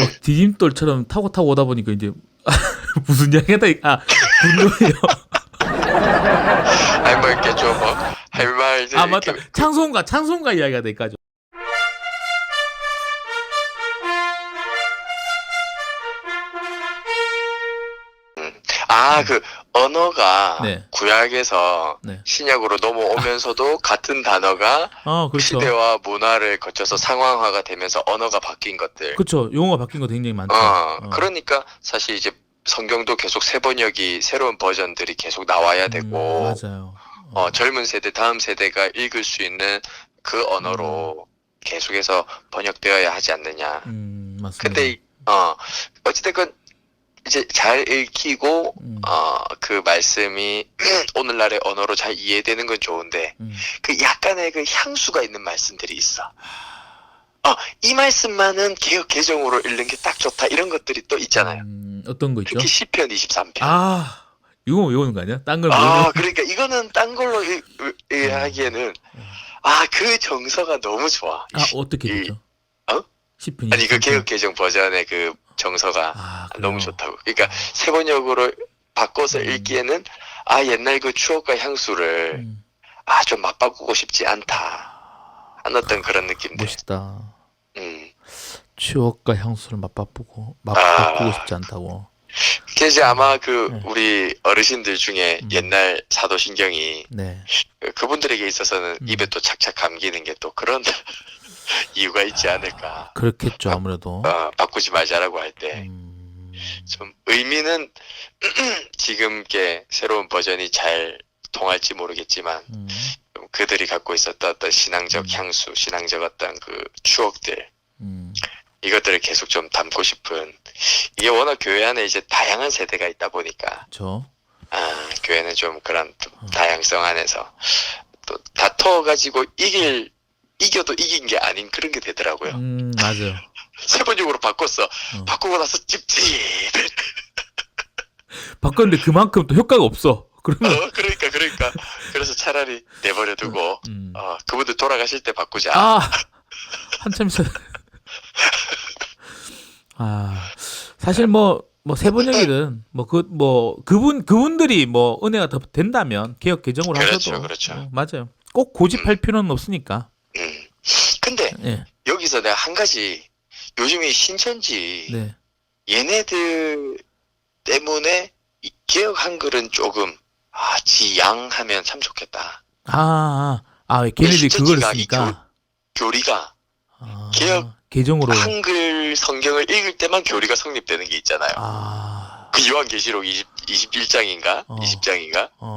막 디딤돌처럼 타고 타고 오다 보니까 이제 무슨 이야기다. 아 분노해요. 아니 뭐 이렇게 좀뭐할말 이제 아 맞다. 이렇게. 창송가 창송가 이야기가 되니까 죠? 아그 언어가 네. 구약에서 네. 신약으로 넘어오면서도 같은 단어가 아 그렇죠. 시대와 문화를 거쳐서 상황화가 되면서 언어가 바뀐 것들. 그렇죠. 용어가 바뀐 거 굉장히 많죠. 어, 어. 그러니까 사실 이제 성경도 계속 세 번역이 새로운 버전들이 계속 나와야 되고 음, 맞아요. 어, 젊은 세대 다음 세대가 읽을 수 있는 그 언어로 계속해서 번역되어야 하지 않느냐. 음 맞습니다. 근데 이- 어 어찌됐건 이제 잘 읽히고 음, 어그 말씀이 오늘날의 언어로 잘 이해되는 건 좋은데 음. 그 약간의 그 향수가 있는 말씀들이 있어. 어, 이 말씀만은 개혁 개정으로 읽는 게 딱 좋다. 이런 것들이 또 있잖아요. 음, 어떤 거 있죠? 특히 시편 23편. 아 이거 외우는 거 아니야? 딴걸 아, 그러니까 이거는 딴 걸로 이- 이- 이- 하기에는 아, 그 정서가 너무 좋아. 아 어떻게 이- 되죠? 어? 10분 아니 그 개혁 개정 버전의 그 정서가 아, 너무? 좋다고. 그러니까 세 번역으로 바꿔서 음. 읽기에는 아, 옛날 그 추억과 향수를 음, 아, 좀 맛바꾸고 싶지 않다. 한 어떤 그런 느낌들. 멋있다. 음. 추억과 향수를 맛바꾸고 아. 맛바꾸고 싶지 않다고. 그게 이제 아마 그 네. 우리 어르신들 중에 음. 옛날 사도신경이 네. 그- 그분들에게 있어서는 음. 입에 또 착착 감기는 게 또 그런 이유가 있지 않을까. 그렇겠죠 아무래도. 어, 바꾸지 말자라고 할때좀 음, 의미는 지금께 새로운 버전이 잘 통할지 모르겠지만 음, 좀 그들이 갖고 있었던 어떤 신앙적 음. 향수, 신앙적 어떤 그 추억들 음, 이것들을 계속 좀 담고 싶은 이게 워낙 교회 안에 이제 다양한 세대가 있다 보니까 저. 아, 교회는 좀 그런 또 음. 다양성 안에서 또 다퉈 가지고 이길, 이겨도 이긴 게 아닌 그런 게 되더라고요. 음 맞아요. 세번역으로 바꿨어. 어. 바꾸고 나서 찝찝. 바꿨는데 그만큼 또 효과가 없어. 그러면 어, 그러니까, 그러니까. 그래서 차라리 내버려두고, 음. 어, 그분들 돌아가실 때 바꾸자. 아 한참 있어. 아 사실 뭐 뭐 세번역이든 뭐 그 뭐 그분 그분들이 뭐 은혜가 더 된다면 개혁 개정으로 그렇죠, 하셔도 그렇죠. 어, 맞아요. 꼭 고집할 필요는 없으니까. 음. 근데 예. 여기서 내가 한 가지, 요즘이 신천지, 네. 얘네들 때문에 이 개혁 한글은 조금, 아, 지양하면 참 좋겠다. 아, 아, 아 걔네들이 그걸 신천지가 이 쓰니까 교리가 아, 개혁 개정으로 한글 성경을 읽을 때만 교리가 성립되는 게 있잖아요. 아, 그 요한계시록 20, 21장인가? 어. 20장인가? 어.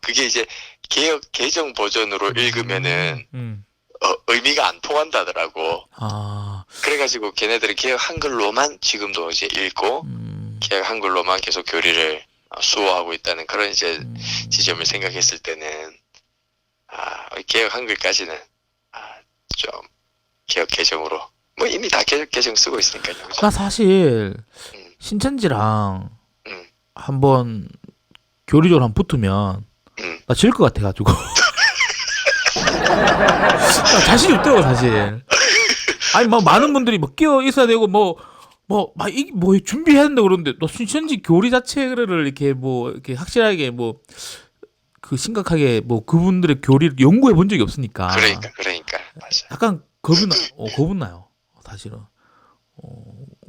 그게 이제 개혁 개정 버전으로 읽으면은 음, 어, 의미가 안 통한다더라고. 아, 그래가지고 걔네들은 개혁 한글로만 지금도 이제 읽고 음, 개혁 한글로만 계속 교리를 어, 수호하고 있다는 그런 이제 음, 지점을 생각했을 때는 아 개혁 한글까지는 아, 좀 개혁 개정으로 뭐 이미 다 개혁 개정 쓰고 있으니까요. 그죠? 나 사실 음. 신천지랑 음. 한번 교리적으로 한번 붙으면 음. 나질 것 같아가지고 나 자신이 없더라고 사실. 아니 뭐 많은 분들이 뭐 끼어 있어야 되고 뭐 뭐 막 이 뭐 준비해야 된다 그러는데 너 신천지 교리 자체를 이렇게 뭐 이렇게 확실하게 뭐 그 심각하게 뭐 그분들의 교리를 연구해 본 적이 없으니까 그러니까 그러니까 맞아. 약간 겁이 나, 어, 겁은 나요. 사실은. 어,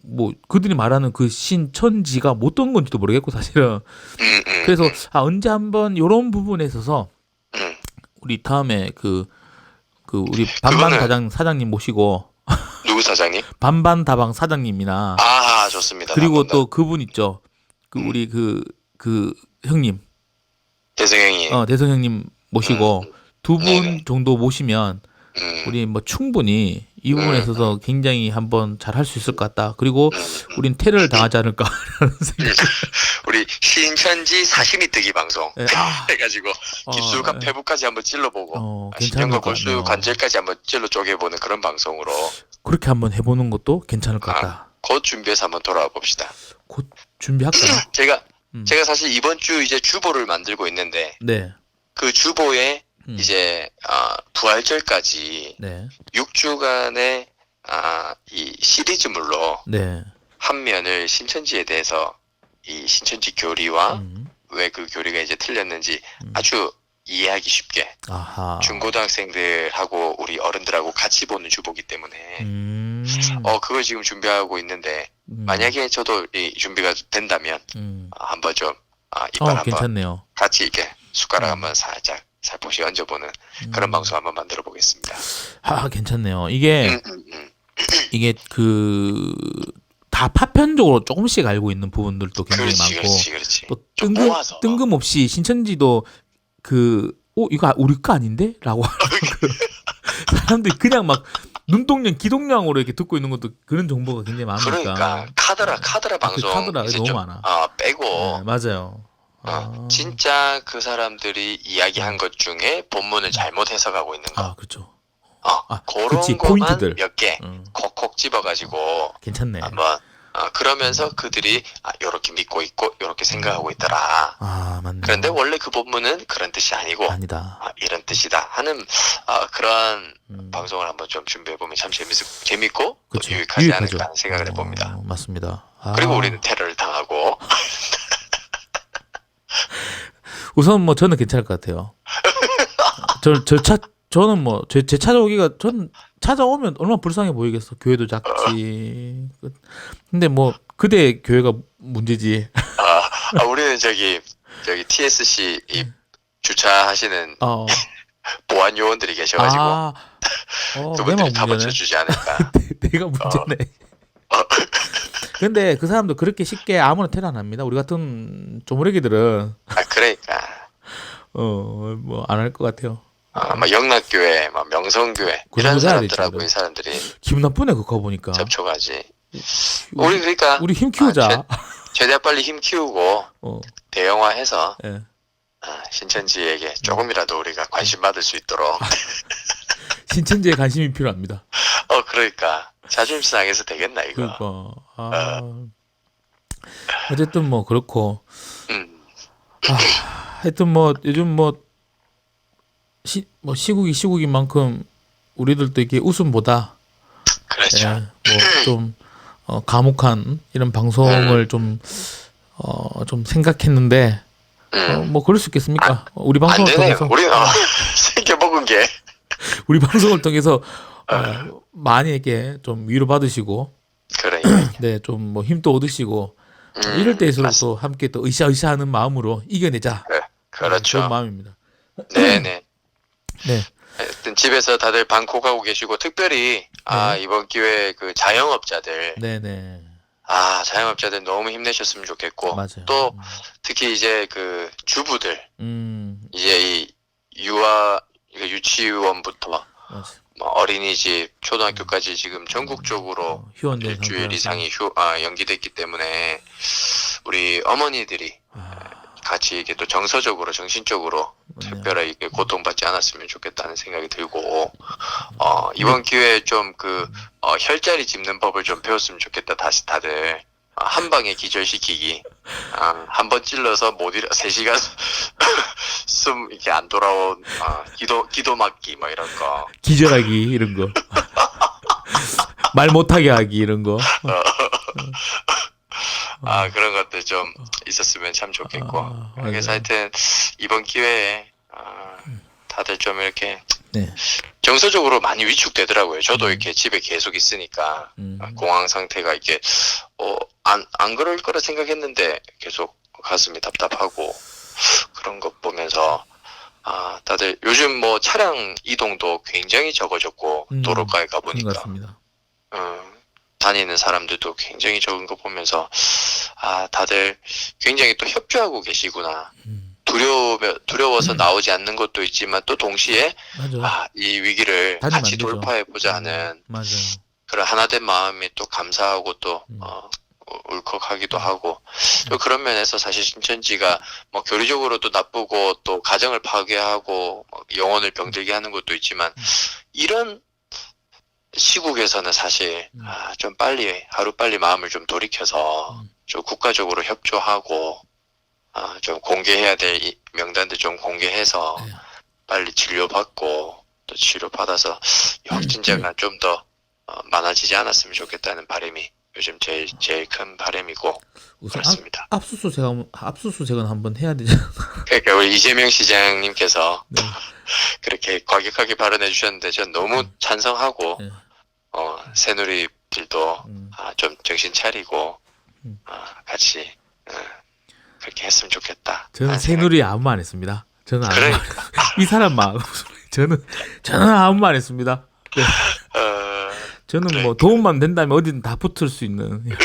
뭐 그들이 말하는 그 신천지가 뭐 어떤 건지도 모르겠고 사실은. 음, 음, 그래서 아 언제 한번 요런 부분에 있어서 음. 우리 다음에 그 그 우리 반반 그거는- 사장 사장님 모시고 누구 사장님? 반반 다방 사장님이나 아 좋습니다. 그리고. 또 그분 있죠. 그 음. 우리 그 그 형님 대성형이 어 대성 형님 모시고 두 분 네네. 정도 모시면 음, 우리 뭐 충분히 이 부분에 음. 있어서 굉장히 한번 잘 할 수 있을 것 같다. 그리고 음, 음. 우린 테러를 당하지 않을까라는 생각. 우리 신천지 사시미 뜨기 방송 예, 아, 해가지고 어, 기수가 예. 배부까지 한번 찔러보고 어, 아, 괜찮을 신경과 것 골수 같네요. 관절까지 한번 찔러 쪼개보는 그런 방송으로 그렇게 한번 해보는 것도 괜찮을 것 같다. 곧 준비해서 한번 돌아와 봅시다. 곧 준비할까요? 제가 음. 제가 사실 이번 주 이제 주보를 만들고 있는데 네, 그 주보에 음. 이제 아, 부활절까지 네, 6주간의 아, 이 시리즈물로 네. 한 면을 신천지에 대해서 이 신천지 교리와 음. 왜그 교리가 이제 틀렸는지 음. 아주 이해하기 쉽게 아하. 중고등학생들하고 우리 어른들하고 같이 보는 주보기 때문에 음. 어 그걸 지금 준비하고 있는데 음. 만약에 저도 이 준비가 된다면 음. 아, 한번 좀 아, 이빨 어, 한번 괜찮네요. 같이 이렇게 숟가락 음. 한번 살짝 살포시 얹어보는 그런 음. 방송 한번 만들어 보겠습니다. 아, 괜찮네요. 이게 음, 음, 음. 이게 그 다 파편적으로 조금씩 알고 있는 부분들도 굉장히 그렇지, 많고 그렇지, 그렇지. 또좀 뜬금 모아서. 뜬금없이 신천지도 그 어, 이거 우리 거 아닌데?라고 그 사람들이 그냥 막 눈동냥 기동량으로 이렇게 듣고 있는 것도 그런 정보가 굉장히 많으니까. 그러니까 카드라 카드라 방송 카드라 이제 너무 좀, 많아. 아, 빼고 네, 맞아요. 어, 아, 진짜 그 사람들이 이야기한 것 중에 본문을 잘못 해석하고 있는 거. 아 그렇죠. 어, 아, 그런 그치, 것만 포인트들. 몇 개 음, 콕콕 집어가지고 괜찮네. 한번 어, 그러면서 그들이 아, 요렇게 믿고 있고 요렇게 생각하고 있더라. 아 맞네. 그런데 원래 그 본문은 그런 뜻이 아니고 아니다. 아, 이런 뜻이다 하는 아, 그런 음, 방송을 한번 좀 준비해 보면 참 재밌 재밌고 또 그렇죠. 유익하지 유익하죠. 않을까 하는 생각을 해봅니다. 어, 맞습니다. 아, 그리고 우리는 테러를 당하고 우선 뭐 저는 괜찮을 것 같아요. 저 저 차 저는 뭐 제 제 찾아오기가 전 찾아오면 얼마나 불쌍해 보이겠어. 교회도 작지. 근데 뭐 그대 교회가 문제지. 아, 아, 우리는 저기 저기 TSC 이 주차하시는 어. 보안 요원들이 계셔가지고 아. 어, 그분들이 다. 붙여주지 않을까. 내가 문제네. 근데 그 사람도 그렇게 쉽게 아무나 합니다. 우리 같은 조무래기들은 아 어 뭐 안 할 것 같아요. 아, 막 영락교회, 막 명성교회 그 이런 사람들하고. 이 사람들이 기분 나쁘네 그거 보니까. 접촉하지. 우리, 우리 그러니까 우리 힘 키우자. 아, 최 대한 빨리 힘 키우고 어. 대형화해서 예. 아, 신천지에게 조금이라도 우리가 관심 받을 수 있도록 신천지에 관심이 필요합니다. 어 그러니까 자존심 상해서 되겠나 이거 그러니까 아. 어 쨌든 뭐 그렇고 음, 하여튼 뭐 요즘 뭐 시, 뭐 시국이 시국인 만큼 우리들도 이게 웃음보다 그렇죠. 뭐좀 어, 감옥한 이런 방송을 좀 어, 좀 생각했는데 어, 음. 뭐 그럴 수 있겠습니까? 어, 우리 안 방송을 통해서. 우리는 어, 생겨 먹은 게. 우리 방송을 통해서 어, 많이 이렇게 좀 위로 받으시고 그러니까 네좀 뭐 힘도 얻으시고 음, 이럴 때일수록 맞습니다. 또 함께 또 으쌰으쌰 하는 마음으로 이겨내자. 네, 그렇죠 마음입니다. 네네 네. 하여튼 집에서 다들 방콕하고 계시고 특별히 아 네. 이번 기회에 그 자영업자들 네네 아 자영업자들 너무 힘내셨으면 좋겠고 맞아요. 또 특히 이제 그 주부들 음 이제 이 유아 유치원부터 맞아. 뭐 어린이집 초등학교까지 지금 전국적으로 어, 휴원된 일주일. 이상이 휴, 아, 연기됐기 때문에 우리 어머니들이 아, 같이 이렇게 또 정서적으로 정신적으로. 특별하게 고통받지 않았으면 좋겠다는 생각이 들고 어 이번 기회에 좀그 어, 혈자리 짚는 법을 좀 배웠으면 좋겠다 다시 다들 어, 한 방에 기절시키기 아, 한번 찔러서 못 일어 3 시간 숨 이렇게 안 돌아온 어, 기도 기도 막기 뭐 이런 거 기절하기 이런 거. 말 못하게 하기 이런 거. 아 그런 것들 좀 있었으면 참 좋겠고 아, 그래서 맞아요. 하여튼 이번 기회에 아, 다들 좀 이렇게 네. 정서적으로 많이 위축되더라고요. 저도 음. 이렇게 집에 계속 있으니까 음. 아, 공황 상태가 이게 어 안 안 그럴 거라 생각했는데 계속 가슴이 답답하고 그런 것 보면서 아 다들 요즘 뭐 차량 이동도 굉장히 적어졌고 음, 도로가에 가보니까 같습니다. 음, 다니는 사람들도 굉장히 적은 거 보면서 아 다들 굉장히 또 협조하고 계시구나 음. 두려워 두려워서 음. 나오지 않는 것도 있지만 또 동시에. 아, 이 위기를 같이. 돌파해 보자 하는 맞아. 그런 하나된 마음이 또 감사하고 또 음. 어, 울컥하기도 하고 또 그런 면에서 사실 신천지가 뭐 교리적으로도 나쁘고 또 가정을 파괴하고 뭐 영혼을 병들게 하는 것도 있지만 음. 이런 시국에서는 사실 음. 아, 좀 빨리 하루 빨리 마음을 좀 돌이켜서 음. 좀 국가적으로 협조하고 아, 좀 공개해야 될이 명단들 좀 공개해서 네. 빨리 진료받고 또 치료받아서 이 확진자가 좀더 어, 많아지지 않았으면 좋겠다는 바람이 요즘 제일 제일 큰 바람이고 그렇습니다. 압, 압수수색 한번- 압수수색은 한번 해야 되잖아. 그러니까 우리 이재명 시장님께서 네. 그렇게 과격하게 발언해 주셨는데 전 너무 찬성하고 네. 어, 새누리들도 음. 아, 좀 정신 차리고 음. 아, 같이 어, 그렇게 했으면 좋겠다. 저는 라는 새누리 아무 말 안 했습니다. 저는 아무 말, 그러니까 이 사람만 저는 저는 아무 말 안 했습니다. 네. 어, 저는 그래. 뭐 도움만 된다면 어디든 다 붙을 수 있는.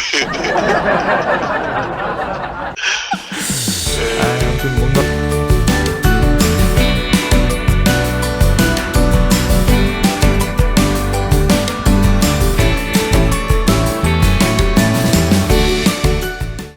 아, 아무튼 뭔가